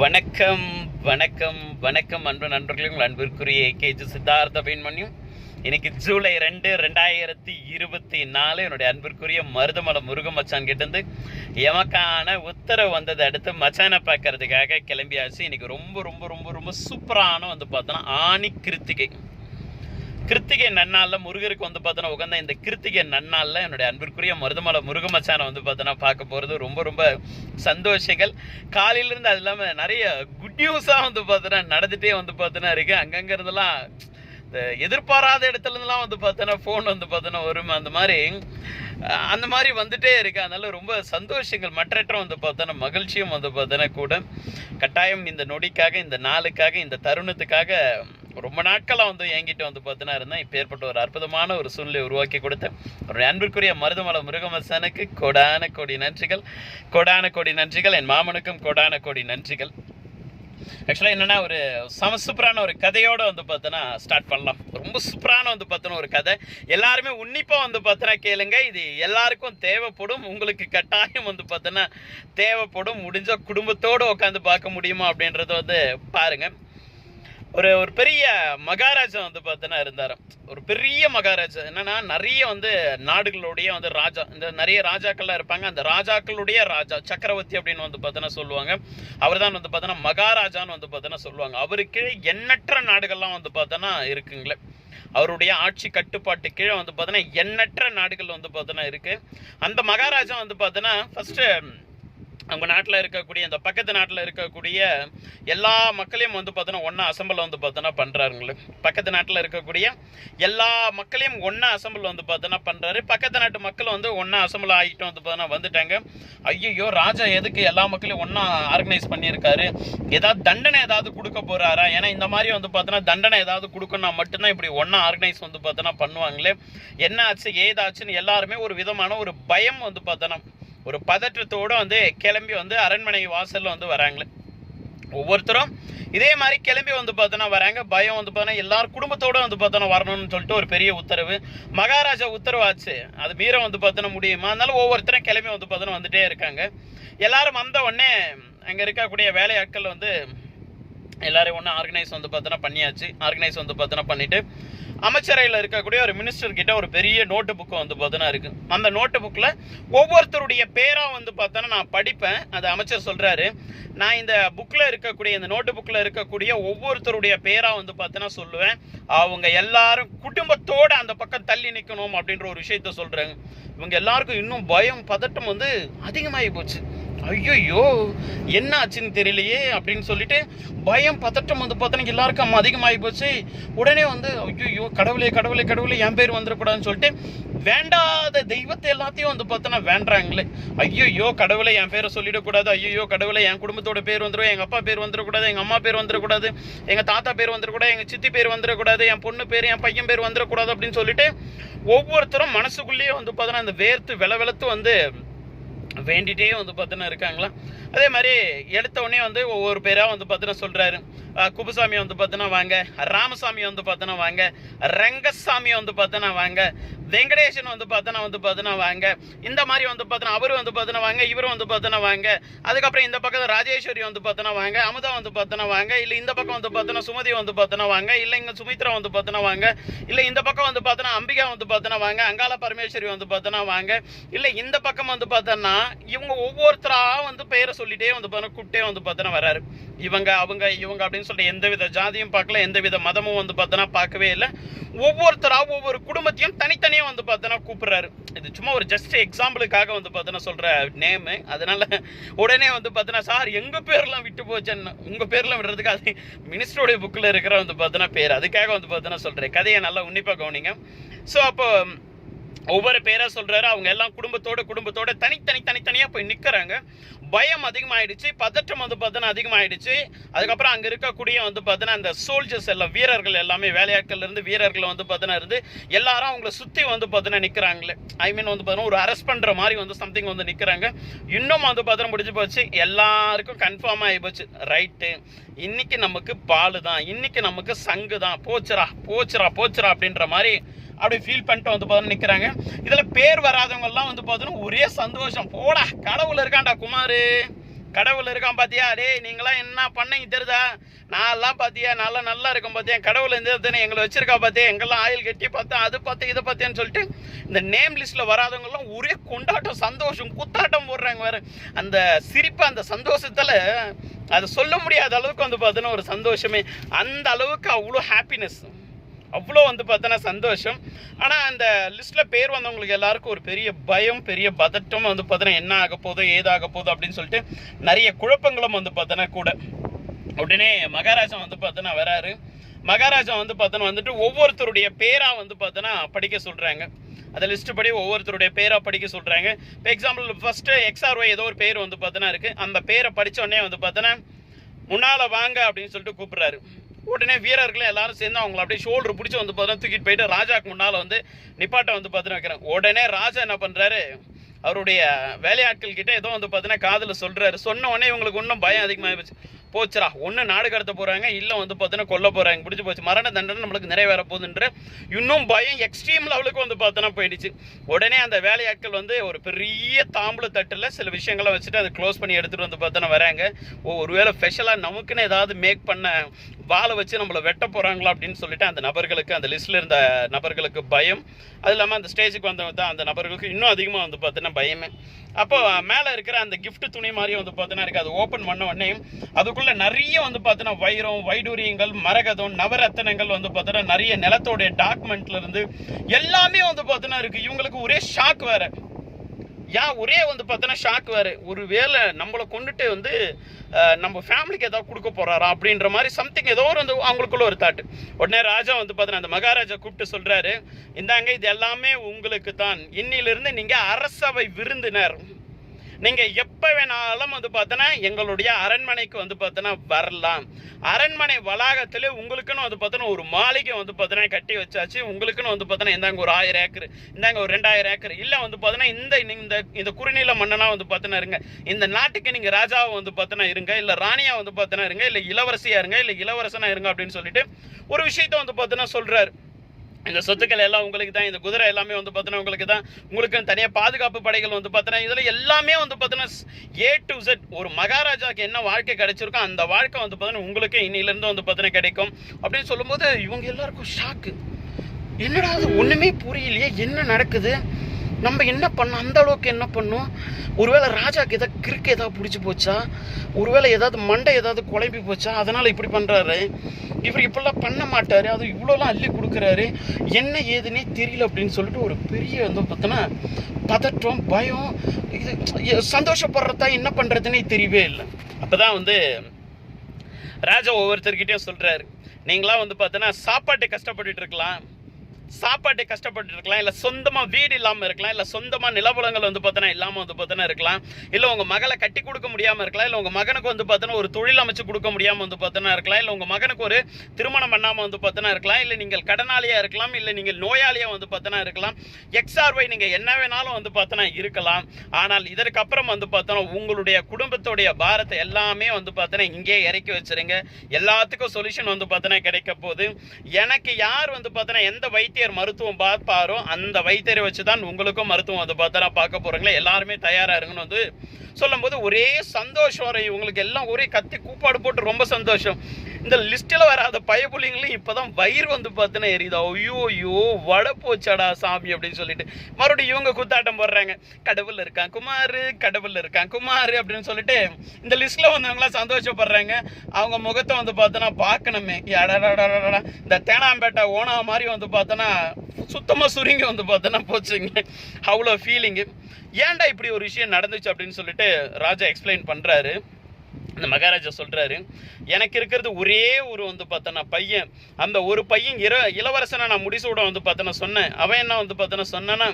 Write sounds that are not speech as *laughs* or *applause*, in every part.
வணக்கம் வணக்கம் வணக்கம் அன்பு நண்பர்களே உங்கள் அன்பிற்குரிய கேஜி சித்தார்த்த பெண்மணியும் இன்னைக்கு ஜூலை ரெண்டு ரெண்டாயிரத்தி இருபத்தி நாலு. என்னுடைய அன்பிற்குரிய மருதமலை முருக மச்சான் கிட்டேருந்து எமக்கான உத்தரவு வந்ததை அடுத்து மச்சானை பார்க்கறதுக்காக கிளம்பியாச்சு. இன்னைக்கு ரொம்ப ரொம்ப ரொம்ப ரொம்ப சூப்பரான வந்து பார்த்தோன்னா ஆணி கிருத்திகை. கிருத்திகை நன்னாளில் முருகருக்கு வந்து பார்த்தோன்னா உகந்த இந்த கிருத்திகை நன்னாளில் என்னுடைய அன்பிற்குரிய மருதமலை முருகமச்சானை வந்து பார்த்தோன்னா பார்க்க போகிறது ரொம்ப ரொம்ப சந்தோஷங்கள். காலையிலேருந்து அது இல்லாமல் நிறைய குட் நியூஸாக வந்து பார்த்தோன்னா நடந்துகிட்டே வந்து பார்த்தோன்னா இருக்குது அங்கங்க இருந்தெல்லாம் இந்த எதிர்பாராத இடத்துலருந்துலாம் வந்து பார்த்தோன்னா ஃபோன் வந்து பார்த்தோன்னா வரும். அந்த மாதிரி அந்த மாதிரி வந்துட்டே இருக்கு. அதனால ரொம்ப சந்தோஷங்கள். மற்றற்ற வந்து பார்த்தோன்னா மகிழ்ச்சியும் வந்து பார்த்தோன்னா கூட. கட்டாயம் இந்த நொடிக்காக இந்த நாளுக்காக இந்த தருணத்துக்காக ரொம்ப நாட்களாக வந்து என்கிட்ட வந்து பார்த்தோன்னா இருந்தேன் இப்போ ஏற்பட்ட ஒரு அற்புதமான ஒரு சூழ்நிலை உருவாக்கி கொடுத்த ஒரு அன்பிற்குரிய மருதமலை முருகமசனுக்கு கொடான கோடி நன்றிகள் கொடான கோடி நன்றிகள் என் மாமனுக்கும் கொடான கோடி நன்றிகள். ஆக்சுவலாக என்னென்னா ஒரு சம சூப்பரான ஒரு கதையோடு வந்து பார்த்தோன்னா ஸ்டார்ட் பண்ணலாம். ரொம்ப சூப்பரான வந்து பார்த்தோன்னா ஒரு கதை. எல்லாருமே உன்னிப்பாக வந்து பார்த்தோன்னா கேளுங்க. இது எல்லாருக்கும் தேவைப்படும். உங்களுக்கு கட்டாயம் வந்து பார்த்தோன்னா தேவைப்படும். முடிஞ்ச குடும்பத்தோடு உட்காந்து பார்க்க முடியுமா அப்படின்றத வந்து பாருங்கள் ஒரு ஒரு பெரிய மகாராஜா வந்து பார்த்தோன்னா இருந்தார். ஒரு பெரிய மகாராஜா. என்னன்னா நிறைய வந்து நாடுகளுடைய வந்து ராஜா இந்த நிறைய ராஜாக்கள்லாம் இருப்பாங்க. அந்த ராஜாக்களுடைய ராஜா சக்கரவர்த்தி அப்படின்னு வந்து பார்த்தோன்னா சொல்லுவாங்க. அவர் தான் வந்து பார்த்தோன்னா மகாராஜான்னு வந்து பார்த்தோன்னா சொல்லுவாங்க. அவருக்கு எண்ணற்ற நாடுகள்லாம் வந்து பார்த்தோன்னா இருக்குங்களே. அவருடைய ஆட்சி கட்டுப்பாட்டு கீழே வந்து பார்த்தோன்னா எண்ணற்ற நாடுகள் வந்து பார்த்தோன்னா இருக்குது அந்த மகாராஜா வந்து பார்த்தோன்னா ஃபஸ்ட்டு அவங்க நாட்டில் இருக்கக்கூடிய இந்த பக்கத்து நாட்டில் இருக்கக்கூடிய எல்லா மக்களையும் வந்து பார்த்தோன்னா ஒன்றா அசம்பிள் வந்து பார்த்தோன்னா பண்ணுறாருங்களே பக்கத்து நாட்டில் இருக்கக்கூடிய எல்லா மக்களையும் ஒன்றா அசம்பிள் வந்து பார்த்தோன்னா பண்ணுறாரு பக்கத்து நாட்டு மக்கள் வந்து ஒன்றா அசம்பிள் ஆகிட்டு வந்து பார்த்தோன்னா வந்துட்டாங்க. ஐயோ ராஜா எதுக்கு எல்லா மக்களையும் ஒன்றா ஆர்கனைஸ் பண்ணியிருக்காரு? ஏதாவது தண்டனை ஏதாவது கொடுக்க போகிறாரா ஏன்னா இந்த மாதிரி வந்து பார்த்தோன்னா தண்டனை ஏதாவது கொடுக்கணும்னா மட்டும்தான் இப்படி ஒன்றா ஆர்கனைஸ் வந்து பார்த்தோன்னா பண்ணுவாங்களே. என்ன ஆச்சு ஏதாச்சுன்னு எல்லாருமே ஒரு விதமான ஒரு பயம் வந்து பார்த்தோன்னா ஒரு பதற்றத்தோடு வந்து கிளம்பி வந்து அரண்மனை வாசலில் வந்து வராங்களே. ஒவ்வொருத்தரும் இதே மாதிரி கிளம்பி வந்து பார்த்தோன்னா வராங்க. பயம் வந்து பார்த்தோன்னா எல்லாரும் குடும்பத்தோடு வந்து பார்த்தோன்னா வரணும்னு சொல்லிட்டு ஒரு பெரிய உத்தரவு. மகாராஜா உத்தரவாச்சு அது மீற வந்து பார்த்தோன்னா முடியுமா? அதனால ஒவ்வொருத்தரும் கிளம்பி வந்து பார்த்தோன்னா வந்துட்டே இருக்காங்க. எல்லாரும் வந்த உடனே அங்கே இருக்கக்கூடிய வேலையாட்கள் வந்து எல்லாரும் ஒன்று ஆர்கனைஸ் வந்து பார்த்தோன்னா பண்ணியாச்சு. ஆர்கனைஸ் வந்து பார்த்தோன்னா பண்ணிவிட்டு அமைச்சரையில் இருக்கக்கூடிய ஒரு மினிஸ்டர் கிட்ட ஒரு பெரிய நோட்டு புக்கு வந்து பார்த்தோன்னா இருக்கு. அந்த நோட்டு புக்கில் ஒவ்வொருத்தருடைய பேராக வந்து பார்த்தோன்னா நான் படிப்பேன். அது அமைச்சர் சொல்கிறாரு நான் இந்த புக்கில் இருக்கக்கூடிய இந்த நோட்டு புக்கில் இருக்கக்கூடிய ஒவ்வொருத்தருடைய பேராக வந்து பார்த்தோன்னா சொல்லுவேன். அவங்க எல்லாரும் குடும்பத்தோடு அந்த பக்கம் தள்ளி நிற்கணும் அப்படின்ற ஒரு விஷயத்த சொல்கிறாங்க இவங்க எல்லாருக்கும் இன்னும் பயம் பதட்டம் வந்து அதிகமாகி போச்சு. ஐயோ என்ன ஆச்சுன்னு தெரியலையே அப்படின்னு சொல்லிட்டு பயம் பதட்டம் வந்து பார்த்தோன்னா எல்லாருக்கும் அதிகமாகி போச்சு. உடனே வந்து ஐயோ கடவுளே கடவுளே கடவுளே என் பேர் வந்துடக்கூடாதுன்னு சொல்லிட்டு வேண்டாத தெய்வத்தை எல்லாத்தையும் வந்து பார்த்தோன்னா வேண்டாங்களே ஐயோ கடவுளை என் பேரை சொல்லிடக்கூடாது. ஐயோ கடவுளை என் குடும்பத்தோட பேர் வந்துடும் எங்கள் அப்பா பேர் வந்துடக்கூடாது. எங்கள் அம்மா பேர் வந்துடக்கூடாது. எங்கள் தாத்தா பேர் வந்துடக்கூடாது. எங்கள் சித்தி பேர் வந்துடக்கூடாது. என் பொண்ணு பேர் என் பையன் பேர் வந்துடக்கூடாது அப்படின்னு சொல்லிட்டு ஒவ்வொருத்தரும் மனசுக்குள்ளேயே வந்து பார்த்தோன்னா அந்த வேர்த்து வெல வெளுத்து வந்து வேண்டிகிட்டே வந்து பார்த்தோன்னா இருக்காங்களா? அதே மாதிரி எடுத்த உடனே வந்து ஒவ்வொரு பேராக வந்து பார்த்தோன்னா சொல்கிறாரு குப்புசாமி வந்து பார்த்தோன்னா வாங்க ராமசாமி வந்து பார்த்தோன்னா வாங்க ரங்கசாமி வந்து பார்த்தோன்னா வாங்க வெங்கடேசன் வந்து பார்த்தோன்னா வந்து பார்த்தோன்னா வாங்க இந்த மாதிரி வந்து பார்த்தோன்னா அவர் வந்து பார்த்தோன்னா வாங்க இவர் வந்து பார்த்தோன்னா வாங்க அதுக்கப்புறம் இந்த பக்கத்தில் ராஜேஸ்வரி வந்து பார்த்தோன்னா வாங்க அமுதா வந்து பார்த்தோன்னா வாங்க இல்லை இந்த பக்கம் வந்து பார்த்தோன்னா சுமதி வந்து பார்த்தோன்னா வாங்க இல்லை இங்கே சுமித்ரா வந்து பார்த்தோன்னா வாங்க இல்லை இந்த பக்கம் வந்து பார்த்தோன்னா அம்பிகா வந்து பார்த்தோன்னா வாங்க அங்காள பரமேஸ்வரி வந்து பார்த்தோன்னா வாங்க இல்லை இந்த பக்கம் வந்து பார்த்தோன்னா இவங்க ஒவ்வொருத்தராக வந்து பெயரை சொல்லிட்டே வந்து பார்த்தோன்னா கூப்பிட்டே வந்து பார்த்தோன்னா வராரு இவங்க அவங்க இவங்க அப்படின்னு சொல்லிட்டு எந்த வித ஜாதியும் பார்க்கல எந்த வித மதமும் வந்து பார்த்தோன்னா பார்க்கவே இல்லை. ஒவ்வொருத்தராக ஒவ்வொரு குடும்பத்தையும் தனித்தனியாக வந்து பார்த்தோன்னா கூப்பிட்றாரு. இது சும்மா ஒரு ஜஸ்ட் எக்ஸாம்பிளுக்காக வந்து பார்த்தோன்னா சொல்கிற நேமு அதனால் உடனே வந்து பார்த்தோன்னா சார் எங்கள் பேர்லாம் விட்டு போச்சுன்னு உங்கள் பேர்லாம் விடுறதுக்கு அது மினிஸ்டருடைய புக்கில் இருக்கிற வந்து பார்த்தோன்னா பேர். அதுக்காக வந்து பார்த்தோன்னா சொல்கிறேன் கதையை நல்லா உன்னிப்பாக கவனிங்க. ஸோ அப்போ ஒவ்வொரு பேரா சொல்றாரு அவங்க எல்லாம் குடும்பத்தோட குடும்பத்தோட தனித்தனி தனித்தனியா போய் நிக்கிறாங்க. பயம் அதிகமாயிடுச்சு பதற்றம் வந்து பார்த்தோன்னா அதிகமாயிடுச்சு. அதுக்கப்புறம் அங்க இருக்கக்கூடிய வந்து பார்த்தோன்னா அந்த சோல்ஜர்ஸ் எல்லாம் வீரர்கள் எல்லாமே வேலையாட்கள் இருந்து வீரர்கள் வந்து பார்த்தோன்னா இருந்து எல்லாரும் அவங்கள சுத்தி வந்து பார்த்தோன்னா நிக்கிறாங்களே. ஐ மீன் வந்து பார்த்தோன்னா ஒரு அரெஸ்ட் பண்ற மாதிரி வந்து சம்திங் வந்து நிக்கிறாங்க. இன்னும் வந்து பார்த்தோன்னா முடிஞ்சு போச்சு. எல்லாருக்கும் கன்ஃபார்ம் ஆகி போச்சு. ரைட்டு இன்னைக்கு நமக்கு பால் தான் இன்னைக்கு நமக்கு சங்கு தான் போச்சுரா போச்சுரா போச்சுரா அப்படின்ற மாதிரி அப்படி ஃபீல் பண்ணிட்டு வந்து பார்த்தோன்னா நிற்கிறாங்க இதில் பேர் வராதவங்கெல்லாம் வந்து பார்த்தோன்னா ஒரே சந்தோஷம். போடா கடவுள் இருக்காண்டா குமார். கடவுள் இருக்கான் பார்த்தியா டேய் நீங்களாம் என்ன பண்ணீங்க தெரியுதா? நான்லாம் பார்த்தியா நல்லா நல்லா இருக்கும் பார்த்தியா கடவுள் இந்த எங்களை வச்சிருக்கா பாத்தியா? எங்கெல்லாம் ஆயில் கட்டி பார்த்தேன் அது பார்த்தேன் இதை பார்த்தேன்னு சொல்லிட்டு இந்த நேம் லிஸ்ட்டில் வராதவங்கெல்லாம் ஒரே கொண்டாட்டம் சந்தோஷம் குத்தாட்டம் போடுறாங்க வேறு அந்த சிரிப்பு அந்த சந்தோஷத்தில் அதை சொல்ல முடியாத அளவுக்கு வந்து பார்த்தோன்னா ஒரு சந்தோஷமே. அந்த அளவுக்கு அவ்வளோ ஹாப்பினஸ் அவ்வளோ வந்து பார்த்தோன்னா சந்தோஷம். ஆனால் அந்த லிஸ்ட்டில் பேர் வந்தவங்களுக்கு எல்லாருக்கும் ஒரு பெரிய பயம் பெரிய பதட்டம் வந்து பார்த்தோன்னா என்ன ஆக போதோ ஏதாக போதோ அப்படின்னு சொல்லிட்டு நிறைய குழப்பங்களும் வந்து பார்த்தோன்னா கூட. உடனே மகாராஜா வந்து பார்த்தோன்னா வராரு. மகாராஜா வந்து பார்த்தோன்னா வந்துட்டு ஒவ்வொருத்தருடைய பேராக வந்து பார்த்தோன்னா படிக்க சொல்கிறாங்க அந்த லிஸ்ட் படி ஒவ்வொருத்தருடைய பேராக படிக்க சொல்கிறாங்க இப்போ எக்ஸாம்பிள் ஃபஸ்ட்டு எக்ஸ்ஆர்ஒய் ஏதோ ஒரு பேர் வந்து பார்த்தோன்னா இருக்குது அந்த பேரை படித்தோடனே வந்து பார்த்தோன்னா முன்னால் வாங்க அப்படின்னு சொல்லிட்டு கூப்பிட்றாரு. உடனே வீரர்கள் எல்லாரும் சேர்ந்து அவங்கள அப்படியே ஷோல்டர் பிடிச்சி வந்து பார்த்தா தூக்கிட்டு போயிட்டு ராஜாக்கு முன்னால் வந்து நிப்பாட்டை வந்து பார்த்துன்னு வைக்கிறேன். உடனே ராஜா என்ன பண்ணுறாரு அவருடைய வேலையாட்கள் கிட்ட ஏதோ வந்து பார்த்தீங்கன்னா காதில் சொல்கிறாரு சொன்ன உடனே இவங்களுக்கு இன்னும் பயம் அதிகமாக போச்சு போச்சுரா ஒன்று நாடு கடத்த போகிறாங்க இல்லை வந்து பார்த்தீங்கன்னா கொல்ல போகிறாங்க பிடிச்சி போச்சு. மரண தண்டனை நம்மளுக்கு நிறைவேற போகுதுன்ற இன்னும் பயம் எக்ஸ்ட்ரீம் லெவலுக்கு வந்து பார்த்தோன்னா போயிடுச்சு. உடனே அந்த வேலையாட்கள் வந்து ஒரு பெரிய தாம்பூல தட்டில் சில விஷயங்களை வச்சுட்டு அதை க்ளோஸ் பண்ணி எடுத்துகிட்டு வந்து பார்த்தோன்னா வராங்க. ஓ ஒருவேளை ஸ்பெஷலாக நமக்குன்னு ஏதாவது மேக் பண்ண வாழை வச்சு நம்மளை வெட்ட போகிறாங்களா அப்படின்னு சொல்லிட்டு அந்த நபர்களுக்கு அந்த லிஸ்ட்டில் இருந்த நபர்களுக்கு பயம். அது இல்லாமல் அந்த ஸ்டேஜுக்கு வந்தவங்க தான் அந்த நபர்களுக்கு இன்னும் அதிகமாக வந்து பார்த்தீங்கன்னா பயமே. அப்போ மேலே இருக்கிற அந்த கிஃப்ட் துணி மாதிரி வந்து பார்த்தீங்கன்னா இருக்குது அது ஓப்பன் பண்ண உடனே அதுக்குள்ள நிறைய வந்து பார்த்தீங்கன்னா வைரம் வைடூரியங்கள் மரகதம் நவரத்தனங்கள் வந்து பார்த்தீங்கன்னா நிறைய நிலத்தோடைய டாக்குமெண்ட்ல இருந்து எல்லாமே வந்து பார்த்தீங்கன்னா இருக்கு. இவங்களுக்கு ஒரே ஷாக் வேற. ஏன் ஒரே வந்து பார்த்தோன்னா ஷாக் வேறு. ஒரு வேளை நம்மளை கொண்டுட்டு வந்து நம்ம ஃபேமிலிக்கு ஏதாவது கொடுக்க போறாரா அப்படின்ற மாதிரி சம்திங் ஏதோ ஒரு வந்து அவங்களுக்குள்ள ஒரு தாட்டு உடனே ராஜா வந்து பார்த்தோன்னா அந்த மகாராஜா கூப்பிட்டு சொல்கிறாரு இந்தாங்க இது எல்லாமே உங்களுக்கு தான் இன்னிலிருந்து நீங்கள் அரசவை விருந்தினர். நீங்கள் எப்போ வேணாலும் வந்து பார்த்தோன்னா எங்களுடைய அரண்மனைக்கு வந்து பார்த்தோன்னா வரலாம். அரண்மனை வளாகத்தில் உங்களுக்குன்னு வந்து பார்த்தோன்னா ஒரு மாளிகை வந்து பார்த்தோன்னா கட்டி வச்சாச்சு. உங்களுக்குன்னு வந்து பார்த்தோன்னா இந்தாங்க ஒரு ஆயிரம் ஏக்கர் இந்தாங்க ஒரு ரெண்டாயிரம் ஏக்கர். இல்லை வந்து பார்த்தோன்னா இந்த இந்த இந்த குறுநில மன்னனாக வந்து பார்த்தோன்னா இருங்க. இந்த நாட்டுக்கு நீங்கள் ராஜாவை வந்து பார்த்தோன்னா இருங்க இல்லை ராணியாக வந்து பார்த்தோன்னா இருங்க இல்லை இளவரசியா இருங்க இல்லை இளவரசனாக இருங்க அப்படின்னு சொல்லிட்டு ஒரு விஷயத்த வந்து பார்த்தோன்னா சொல்கிறாரு இந்த சொத்துக்கள் எல்லாம் உங்களுக்கு தான் இந்த குதிரை எல்லாமே வந்து பார்த்தீங்கன்னா உங்களுக்கு தான் உங்களுக்கு தனியாக பாதுகாப்பு படைகள் வந்து பார்த்தீங்கன்னா இதில் எல்லாமே வந்து பார்த்தீங்கன்னா ஏ டு செட் ஒரு மகாராஜாவுக்கு என்ன வாழ்க்கை கிடைச்சிருக்கோ அந்த வாழ்க்கை வந்து பார்த்தீங்கன்னா உங்களுக்கு இன்னிலேருந்து வந்து பார்த்தீங்கன்னா கிடைக்கும். அப்படின்னு சொல்லும்போது இவங்க எல்லாருக்கும் ஷாக்கு என்னடா அது ஒன்றுமே புரியலையே என்ன நடக்குது? நம்ம என்ன பண்ணோம் அந்த அளவுக்கு என்ன பண்ணோம் ஒருவேளை ராஜாக்கு ஏதாவது கிறுக்கு ஏதாவது பிடிச்சி போச்சா? ஒருவேளை ஏதாவது மண்டை ஏதாவது குழம்பி போச்சா? அதனால் இப்படி பண்ணுறாரு இவர் இப்படிலாம் பண்ண மாட்டார். அது இவ்வளோலாம் அள்ளி கொடுக்குறாரு. என்ன ஏதுன்னே தெரியல அப்படின்னு சொல்லிட்டு ஒரு பெரிய வந்து பார்த்தோன்னா பதற்றம் பயம் இது சந்தோஷப்படுறதா என்ன பண்ணுறதுன்னே தெரியவே இல்லை. அப்போ தான் வந்து ராஜா ஒவ்வொருத்தர்கிட்டயும் சொல்கிறாரு நீங்களாம் வந்து பார்த்தோன்னா சாப்பாட்டை கஷ்டப்பட்டுட்டு இருக்கலாம். சாப்பாட்டை கஷ்டப்பட்டு இருக்கலாம் இல்லை சொந்தமாக வீடு இல்லாமல் இருக்கலாம் இல்லை சொந்தமாக நிலவளங்கள் வந்து பார்த்தோன்னா இல்லாமல் வந்து பார்த்தோன்னா இருக்கலாம் இல்லை உங்கள் மகளை கட்டி கொடுக்க முடியாமல் இருக்கலாம் இல்லை உங்கள் மகனுக்கு வந்து பார்த்தோன்னா ஒரு தொழில் அமைச்சு கொடுக்க முடியாமல் வந்து பார்த்தோன்னா இருக்கலாம் இல்லை உங்கள் மகனுக்கு ஒரு திருமணம் பண்ணாமல் வந்து பார்த்தோன்னா இருக்கலாம் இல்லை நீங்கள் கடனாளியாக இருக்கலாம் இல்லை நீங்கள் நோயாளியாக வந்து பார்த்தோன்னா இருக்கலாம் எக்ஸ்ஆர்ஒய் நீங்கள் என்ன வேணாலும் வந்து பார்த்தோன்னா இருக்கலாம் ஆனால் இதற்கப்புறம் வந்து பார்த்தோன்னா உங்களுடைய குடும்பத்துடைய பாரத்தை எல்லாமே வந்து பார்த்தோன்னா இங்கே இறக்கி வச்சிருங்க எல்லாத்துக்கும் சொல்யூஷன் வந்து பார்த்தோன்னா கிடைக்க போகுது எனக்கு யார் வந்து பார்த்தோன்னா எந்த வைத்தியர் மருத்துவம் பார்ப்பாரோ அந்த வைத்தியரை வச்சு தான் உங்களுக்கும் மருத்துவம். அதை பார்த்தோன்னா பார்க்க போகிறீங்களா எல்லாருமே தயாராக இருங்கன்னு வந்து சொல்லும்போது ஒரே சந்தோஷம் வரும் இவங்களுக்கு எல்லாம் ஒரே கத்தி கூப்பாடு போட்டு ரொம்ப சந்தோஷம். இந்த லிஸ்ட்டில் வராத பயப்புள்ளிங்களும் இப்போதான் வயிறு வந்து பார்த்தோன்னா எரியுதா. ஐயோ ஐயோ வட போச்சாடா சாமி அப்படின்னு சொல்லிட்டு. மறுபடியும் இவங்க குத்தாட்டம் போடுறாங்க. கடவுள் இருக்கான் குமார் கடவுள் இருக்கான் குமார் அப்படின்னு சொல்லிட்டு இந்த லிஸ்ட்டில் வந்தவங்களாம் சந்தோஷப்படுறாங்க. அவங்க முகத்தை வந்து பார்த்தோன்னா பார்க்கணுமே. அடடடடடடா. இந்த தேனாம்பேட்டை ஓனா மாதிரி வந்து பார்த்தோன்னா சுத்தமாக சுருங்கி வந்து பார்த்தோன்னா போச்சுங்க. அவ்வளோ ஃபீலிங்கு ஏன்டா இப்படி ஒரு விஷயம் நடந்துச்சு அப்படின்னு சொல்லிட்டு ராஜா எக்ஸ்பிளைன் பண்ணுறாரு அந்த மகாராஜா சொல்கிறாரு எனக்கு இருக்கிறது ஒரே ஒரு வந்து பார்த்தோன்னா பையன். அந்த ஒரு பையன் இர இளவரசனை நான் முடிசூட வந்து பார்த்தோன்னா சொன்னேன். அவன் என்ன வந்து பார்த்தோன்னா சொன்னேன்னா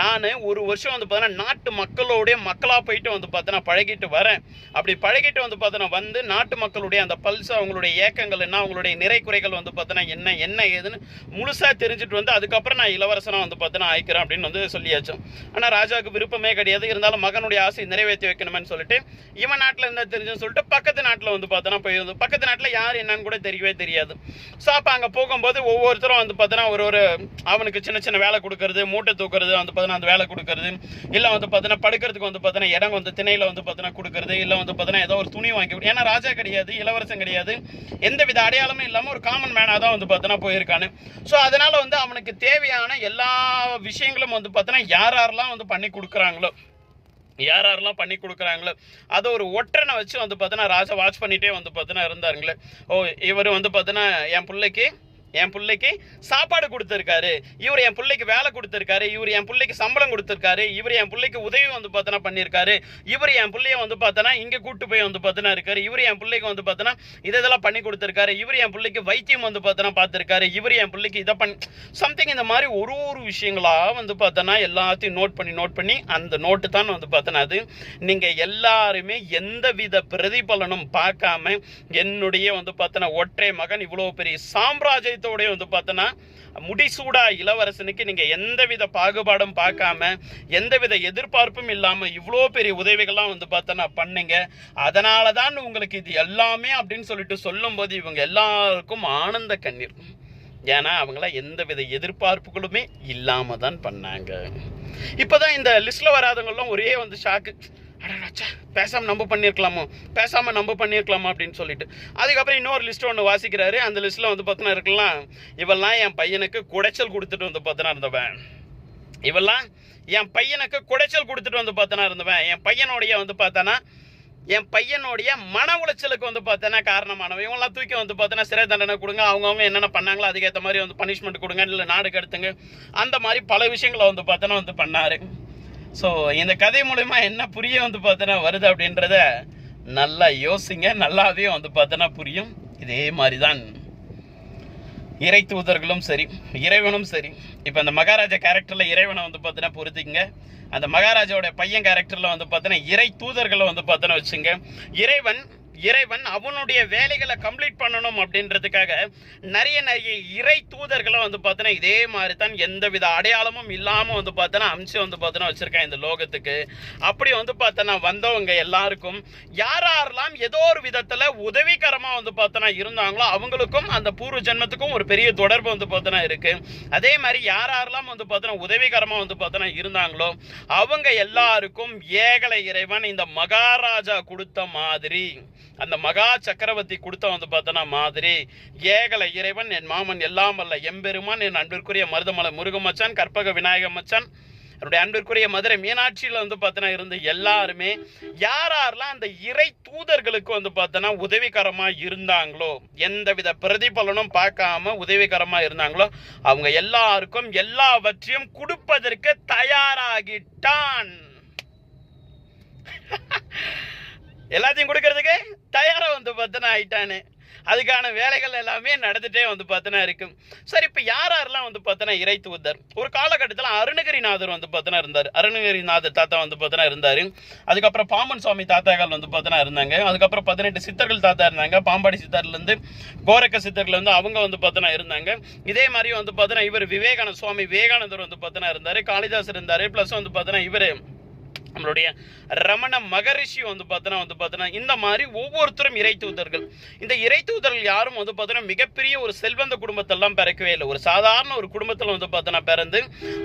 நான் ஒரு வருஷம் வந்து பார்த்தோன்னா நாட்டு மக்களோடைய மக்களாக போயிட்டு வந்து பார்த்தோன்னா பழகிட்டு வரேன். அப்படி பழகிட்டு வந்து பார்த்தோன்னா வந்து நாட்டு மக்களுடைய அந்த பல்ஸ் அவங்களுடைய ஏக்கங்கள் என்ன அவங்களுடைய நிறை குறைகள் வந்து பார்த்தோன்னா என்ன என்ன ஏதுன்னு முழுசாக தெரிஞ்சுட்டு வந்து அதுக்கப்புறம் நான் இளவரசனாக வந்து பார்த்தோன்னா ஆயிக்கிறேன் அப்படின்னு வந்து சொல்லியாச்சும் ஆனால் ராஜாவுக்கு விருப்பமே கிடையாது. இருந்தாலும் மகனுடைய ஆசை நிறைவேற்றி வைக்கணும்னு சொல்லிட்டு இவன் நாட்டில் இருந்தால் தெரிஞ்சுன்னு சொல்லிட்டு சொல்லிட்டு பக்கத்து நாட்டில் வந்து பார்த்தோன்னா போயிருந்து பக்கத்து நாட்டில் யார் என்னன்னு கூட தெரியவே தெரியாது. ஸோ அப்போ அங்கே போகும்போது ஒவ்வொருத்தரும் வந்து பார்த்தோன்னா ஒரு ஒரு அவனுக்கு சின்ன சின்ன வேலை கொடுக்கறது மூட்டை தூக்குறது வந்து பார்த்தோன்னா அந்த வேலை கொடுக்கறது. இல்லை வந்து பார்த்தோன்னா படுக்கிறதுக்கு வந்து பார்த்தோன்னா இடம் வந்து திணையில் வந்து பார்த்தோன்னா கொடுக்கறது. இல்லை வந்து பார்த்தோன்னா ஏதோ ஒரு துணி வாங்கி ஏன்னா ராஜா கிடையாது இளவரசன் கிடையாது. எந்த வித அடையாளமும் இல்லாமல் ஒரு காமன் மேனாக தான் வந்து பார்த்தோன்னா போயிருக்கானு. ஸோ அதனால் வந்து அவனுக்கு தேவையான எல்லா விஷயங்களும் வந்து பார்த்தோன்னா யார் யாரெல்லாம் வந்து பண்ணி கொடுக்குறாங்களோ யார் யாரெல்லாம் பண்ணி கொடுக்குறாங்களோ அதை ஒரு ஒற்றனை வச்சு வந்து பார்த்தீங்கன்னா ராஜா வாட்ச் பண்ணிகிட்டே வந்து பார்த்தீங்கன்னா இருந்தாருங்களே. ஓ இவர் வந்து பார்த்தீங்கன்னா என் பிள்ளைக்கு என் பிள்ளைக்கு சாப்பாடு கொடுத்துருக்காரு. இவர் என் பிள்ளைக்கு வேலை கொடுத்துருக்காரு. இவர் என் பிள்ளைக்கு சம்பளம் கொடுத்துருக்காரு. இவர் என் பிள்ளைக்கு உதவி வந்து பார்த்தோன்னா பண்ணியிருக்காரு. இவர் என் பிள்ளைய வந்து பார்த்தோன்னா இங்கே கூட்டு போய் வந்து பார்த்தோன்னா இருக்காரு. இவர் என் பிள்ளைக்கு வந்து பார்த்தோன்னா இதை இதெல்லாம் பண்ணி கொடுத்துருக்காரு. இவர் என் பிள்ளைக்கு வைத்தியம் வந்து பார்த்தோன்னா பார்த்துருக்காரு. இவர் என் பிள்ளைக்கு இதை பண்ணி சம்திங் இந்த மாதிரி ஒரு ஒரு விஷயங்களாக வந்து பார்த்தோன்னா எல்லாத்தையும் நோட் பண்ணி நோட் பண்ணி அந்த நோட்டு தான் வந்து பார்த்தோன்னா அது. நீங்கள் எல்லாருமே எந்த வித பிரதிபலனும் பார்க்காம என்னுடைய வந்து பார்த்தோன்னா ஒற்றை மகன் இவ்வளோ பெரிய சாம்ராஜ்யத்தோடய வந்து பார்த்தோன்னா முடிசூடா இளவரசனுக்கு நீங்கள் எந்தவித பாகுபாடும் பார்க்காம எந்தவித எதிர்பார்ப்பும் இல்லாமல் இவ்வளோ பெரிய உதவிகள்லாம் வந்து பார்த்தோன்னா பண்ணுங்க. அதனால தான் உங்களுக்கு இது எல்லாமே அப்படின்னு சொல்லிட்டு சொல்லும்போது இவங்க எல்லாருக்கும் ஆனந்த கண்ணீர். ஏன்னா அவங்களாம் எந்த வித எதிர்பார்ப்புகளுமே இல்லாமல் தான் பண்ணாங்க. இப்போதான் இந்த லிஸ்ட்ல வராதவங்கெல்லாம் ஒரே வந்து ஷாக்கு பேசாமல் பேசாம நம்ம பண்ணியிருக்கலாமோ பேசாம நம்ம பண்ணியிருக்கலாமா அப்படின்னு சொல்லிட்டு. அதுக்கப்புறம் இன்னொரு லிஸ்ட் ஒன்று வாசிக்கிறாரு. அந்த லிஸ்ட்ல வந்து பார்த்தோன்னா இருக்கலாம் இவெல்லாம் என் பையனுக்கு குடைச்சல் கொடுத்துட்டு வந்து பார்த்தோன்னா இருந்தவன். இவெல்லாம் என் பையனுக்கு குடைச்சல் கொடுத்துட்டு வந்து பார்த்தோன்னா இருந்தவன். என் பையனுடைய வந்து பார்த்தானா என் பையனுடைய மன உளைச்சலுக்கு வந்து பார்த்தோன்னா காரணமானவன். இவங்கெல்லாம் தூக்கி வந்து பார்த்தோன்னா சிறை தண்டனை கொடுங்க. அவங்கவுங்க என்னென்ன பண்ணாங்களோ அதுக்கேற்ற மாதிரி வந்து பனிஷ்மெண்ட் கொடுங்க. இல்லை நாடு கடத்துங்க. அந்த மாதிரி பல விஷயங்களை வந்து பார்த்தோன்னா வந்து பண்ணாரு. ஸோ இந்த கதை மூலயமா என்ன புரிய வந்து பார்த்தோன்னா வருது அப்படின்றத நல்லா யோசிங்க. நல்லாவே வந்து பார்த்தோன்னா புரியும். இதே மாதிரி தான் இறை தூதர்களும் சரி இறைவனும் சரி. இப்போ அந்த மகாராஜா கேரக்டரில் இறைவனை வந்து பார்த்தீங்கன்னா பொறுத்திங்க அந்த மகாராஜாவோட பையன் கேரக்டரில் வந்து பார்த்தீங்கன்னா இறை தூதர்களை வந்து பார்த்தோன்னா வச்சுங்க இறைவன் இறைவன் அவனுடைய வேலைகளை கம்ப்ளீட் பண்ணணும் அப்படின்றதுக்காக நிறைய நிறைய இறை தூதர்களை வந்து பார்த்தோன்னா இதே மாதிரி தான் எந்த வித அடையாளமும் இல்லாமல் வந்து பார்த்தோன்னா அம்சம் வந்து பார்த்தோன்னா வச்சுருக்கேன் இந்த லோகத்துக்கு. அப்படி வந்து பார்த்தோன்னா வந்தவங்க எல்லாருக்கும் யார் யாரெல்லாம் ஏதோ ஒரு விதத்தில் உதவிகரமாக வந்து பார்த்தோன்னா இருந்தாங்களோ அவங்களுக்கும் அந்த பூர்வ ஜென்மத்துக்கும் ஒரு பெரிய தொடர்பு வந்து பார்த்தோன்னா இருக்குது அதே மாதிரி யார் யாரெல்லாம் வந்து பார்த்தோன்னா உதவிகரமாக வந்து பார்த்தோன்னா இருந்தாங்களோ அவங்க எல்லாருக்கும் ஏகலை இறைவன் இந்த மகாராஜா கொடுத்த மாதிரி அந்த மகா சக்கரவர்த்தி கொடுத்த வந்து பார்த்தோன்னா மாதிரி ஏகல இறைவன் என் மாமன் எல்லாம் அல்ல எம்பெருமான் என் அன்பிற்குரிய மருதமலை முருகமச்சான் கற்பக விநாயக மச்சான் என்னுடைய அன்பிற்குரிய மதுரை மீனாட்சியில் வந்து பார்த்தோன்னா இருந்த எல்லாருமே யார் யாரெல்லாம் அந்த இறை தூதர்களுக்கு வந்து பார்த்தோன்னா உதவிகரமாக இருந்தாங்களோ எந்தவித பிரதிபலனும் பார்க்காம உதவிகரமாக இருந்தாங்களோ அவங்க எல்லாருக்கும் எல்லாவற்றையும் கொடுப்பதற்கு தயாராகிட்டான். *laughs* எல்லாத்தையும் கொடுக்கறதுக்கு தயாராக வந்து பார்த்தனா ஆயிட்டானு அதுக்கான வேலைகள் எல்லாமே நடந்துகிட்டே வந்து பார்த்தனா இருக்கும் சரி இப்போ யார் யாரெல்லாம் வந்து பார்த்தனா இறை தூதர் ஒரு காலகட்டத்தில் அருணகிரிநாதர் வந்து பார்த்தனா இருந்தார் அருணகிரிநாதர் தாத்தா வந்து பார்த்தனா இருந்தார் அதுக்கப்புறம் பாம்பன் சுவாமி தாத்தாக்கள் வந்து பார்த்தனா இருந்தாங்க அதுக்கப்புறம் பதினெட்டு சித்தர்கள் தாத்தா இருந்தாங்க பாம்பாடி சித்தர்லேருந்து கோரக்க சித்தர்கள் வந்து அவங்க வந்து பார்த்தனா இருந்தாங்க இதே மாதிரி வந்து பார்த்தனா இவர் விவேகானந்த சுவாமி விவேகானந்தர் வந்து பார்த்தனா இருந்தார் காளிதாஸ் இருந்தார் ப்ளஸ் வந்து பார்த்தனா இவர் நம்மளுடைய ரமண மகரிஷி வந்து பார்த்தோன்னா வந்து பார்த்தோன்னா இந்த மாதிரி ஒவ்வொருத்தரும் இறை தூதர்கள். இந்த இறை தூதர்கள் யாரும் வந்து பார்த்தோன்னா மிகப்பெரிய ஒரு செல்வந்த குடும்பத்தெல்லாம் பிறக்கவே இல்லை. ஒரு சாதாரண ஒரு குடும்பத்தில் வந்து பார்த்தோன்னா பிறந்து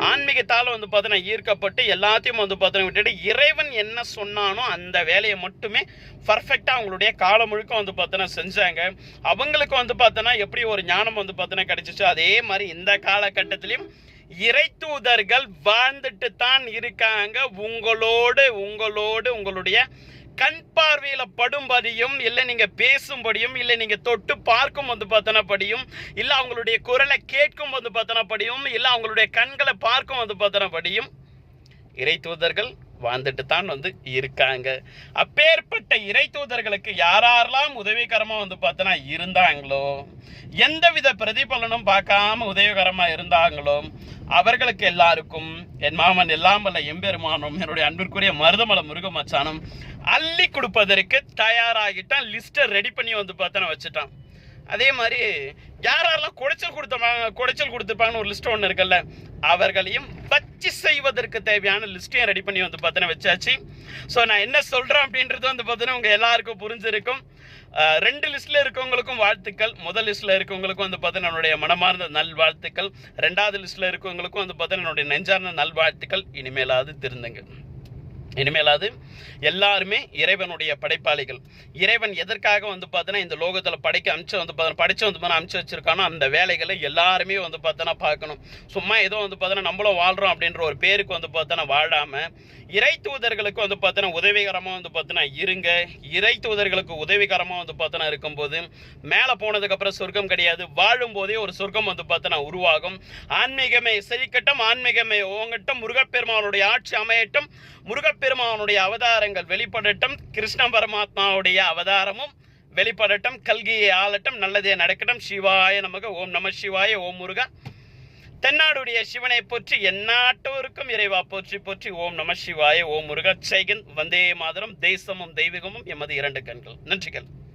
ஆன்மீகத்தால் வந்து பார்த்தோன்னா ஈர்க்கப்பட்டு எல்லாத்தையும் வந்து பார்த்தோன்னா விட்டுட்டு இறைவன் என்ன சொன்னானோ அந்த வேலையை மட்டுமே பர்ஃபெக்டாக அவங்களுடைய காலம் முழுக்க வந்து பார்த்தோன்னா செஞ்சாங்க. அவங்களுக்கு வந்து பார்த்தோன்னா எப்படி ஒரு ஞானம் வந்து பார்த்தோன்னா கிடைச்சிச்சோ அதே மாதிரி இந்த காலகட்டத்திலையும் இறைத்தூதர்கள் வாழ்ந்துட்டு தான் இருக்காங்க. உங்களோடு உங்களோடு உங்களுடைய கண் பார்வையில படும்படியும் இல்லை நீங்க பேசும்படியும் இல்லை நீங்க தொட்டு பார்க்கும் வந்து பார்த்தனபடியும் இல்லை அவங்களுடைய குரலை கேட்கும் வந்து பார்த்தனபடியும் இல்லை அவங்களுடைய கண்களை பார்க்கும் வந்து பார்த்தன இறைத்தூதர்கள் இறை தூதர்கள் வாழ்ந்துட்டு தான் வந்து இருக்காங்க. அப்பேற்பட்ட இறை தூதர்களுக்கு யாரெல்லாம் உதவிகரமாக வந்து பார்த்தனா இருந்தாங்களோ எந்தவித பிரதிபலனும் பார்க்காம உதவிகரமாக இருந்தாங்களோ அவர்களுக்கு எல்லாருக்கும் என் மாமன் எல்லாம் வல்ல எம்பெருமானும் என்னுடைய அன்பிற்குரிய மருதமலை முருகமச்சானும் அள்ளி கொடுப்பதற்கு தயாராகிட்டான் லிஸ்ட்டை ரெடி பண்ணி வந்து பார்த்தனா வச்சுட்டான். அதே மாதிரி யாரெல்லாம் குடைச்சல் கொடுத்தாங்க குடைச்சல் கொடுத்துருப்பாங்கன்னு ஒரு லிஸ்ட் ஒன்று இருக்குல்ல அவர்களையும் வச்சு செய்வதற்கு தேவையான லிஸ்ட்டையும் ரெடி பண்ணி வந்து பார்த்தீங்கன்னா வச்சாச்சு. ஸோ நான் என்ன சொல்கிறேன் அப்படின்றது வந்து பார்த்தீங்கன்னா உங்கள் எல்லாருக்கும் புரிஞ்சிருக்கும். ரெண்டு லிஸ்ட்டில் இருக்கவங்களுக்கும் வாழ்த்துக்கள். முதல் லிஸ்ட்டில் இருக்கவங்களுக்கும் வந்து பார்த்தீங்கன்னா என்னுடைய மனமார்ந்த நல்வாழ்த்துக்கள். ரெண்டாவது லிஸ்ட்டில் இருக்கவங்களுக்கும் வந்து பார்த்தீங்கன்னா என்னுடைய நெஞ்சார்ந்த நல்வாழ்த்துக்கள். இனிமேலாவது திருந்துங்க இனிமேலாவது எல்லாருமே இறைவனுடைய படைப்பாளிகள். இறைவன் எதற்காக வந்து பார்த்தோன்னா இந்த லோகத்தில் படைக்க அமிச்சு வந்து பார்த்தோன்னா படித்து வந்து பார்த்தா அமிச்சு வச்சிருக்கானோ அந்த வேலைகளை எல்லாருமே வந்து பார்த்தோன்னா பார்க்கணும். சும்மா ஏதோ வந்து பார்த்தோன்னா நம்மளும் வாழ்கிறோம் அப்படின்ற ஒரு பேருக்கு வந்து பார்த்தோன்னா வாழாமல் இறை தூதர்களுக்கு வந்து பார்த்தோன்னா உதவிகரமாக வந்து பார்த்தோன்னா இருங்க. இறை தூதர்களுக்கு உதவிகரமாக வந்து பார்த்தோன்னா இருக்கும்போது மேலே போனதுக்கப்புறம் சொர்க்கம் கிடையாது. வாழும் போதே ஒரு சொர்க்கம் வந்து பார்த்தோன்னா உருவாகும். ஆன்மீகமே செழிக்கட்டும் ஆன்மீகமே ஓங்கட்டும் முருகப்பெருமானுடைய ஆட்சி அமையட்டும் முருகப்பெருமானுடைய அவதாரங்கள் வெளிப்படட்டும் கிருஷ்ண பரமாத்மாவுடைய அவதாரமும் வெளிப்படட்டும் கல்கியை ஆளட்டும் நல்லதே நடக்கட்டும். சிவாய நமக்கு ஓம் நம சிவாய ஓம் முருகா. தென்னாடுடைய சிவனை போற்றி எந்நாட்டோருக்கும் இறைவா போற்றி போற்றி ஓம் நம சிவாய ஓம் முருகா. ஜெய்கன் வந்தே மாதரம். தேசமும் தெய்வீகமும் எமது இரண்டு கண்கள். நன்றிகள்.